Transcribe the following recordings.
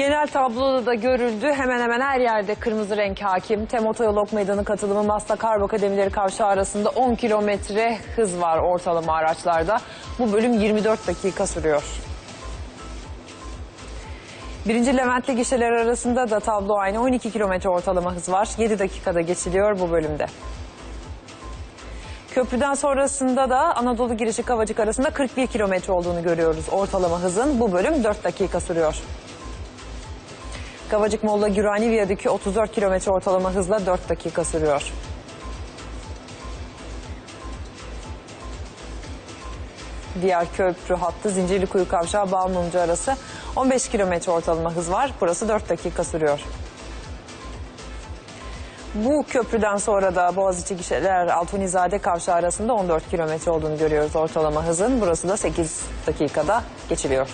Genel tabloda da görüldü. Hemen hemen her yerde kırmızı renk hakim. Tem Meydanı katılımı Maslak Harp Akademileri kavşağı arasında 10 kilometre hız var ortalama araçlarda. Bu bölüm 24 dakika sürüyor. Birinci Leventli gişeler arasında da tablo aynı 12 kilometre ortalama hız var. 7 dakikada geçiliyor bu bölümde. Köprüden sonrasında da Anadolu girişi Kavacık arasında 41 kilometre olduğunu görüyoruz. Ortalama hızın bu bölüm 4 dakika sürüyor. Kavacık Molla Gürani Viyadükü 34 kilometre ortalama hızla 4 dakika sürüyor. Diğer köprü hattı Zincirlikuyu Kavşağı Balmumcu arası 15 kilometre ortalama hız var. Burası 4 dakika sürüyor. Bu köprüden sonra da Boğaziçi Gişeler Altunizade Kavşağı arasında 14 kilometre olduğunu görüyoruz ortalama hızın. Burası da 8 dakikada geçiliyor.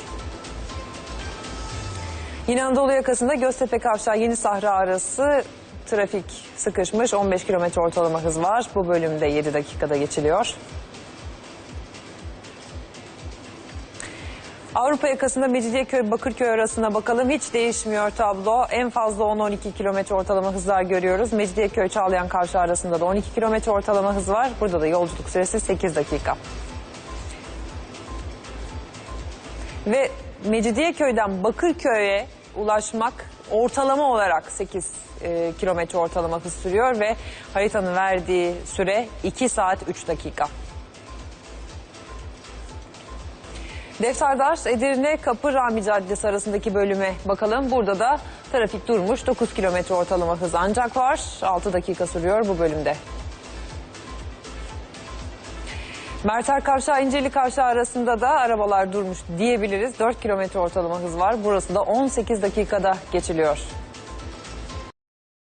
Yine Anadolu yakasında Göztepe Kavşağı Yeni Sahra arası trafik sıkışmış. 15 kilometre ortalama hız var. Bu bölümde 7 dakikada geçiliyor. Avrupa yakasında Mecidiyeköy Bakırköy arasına bakalım. Hiç değişmiyor tablo. En fazla 10-12 kilometre ortalama hızlar görüyoruz. Mecidiyeköy Çağlayan Kavşağı arasında da 12 kilometre ortalama hız var. Burada da yolculuk süresi 8 dakika. Ve Mecidiyeköy'den Bakırköy'e ulaşmak ortalama olarak 8 e, kilometre ortalama hız sürüyor ve haritanın verdiği süre 2 saat 3 dakika. Defterdar Edirne Kapı Rami Caddesi arasındaki bölüme bakalım. Burada da trafik durmuş. 9 kilometre ortalama hız ancak var. 6 dakika sürüyor bu bölümde. Merter Kavşağı İncirli Kavşağı arasında da arabalar durmuş diyebiliriz. 4 kilometre ortalama hız var. Burası da 18 dakikada geçiliyor.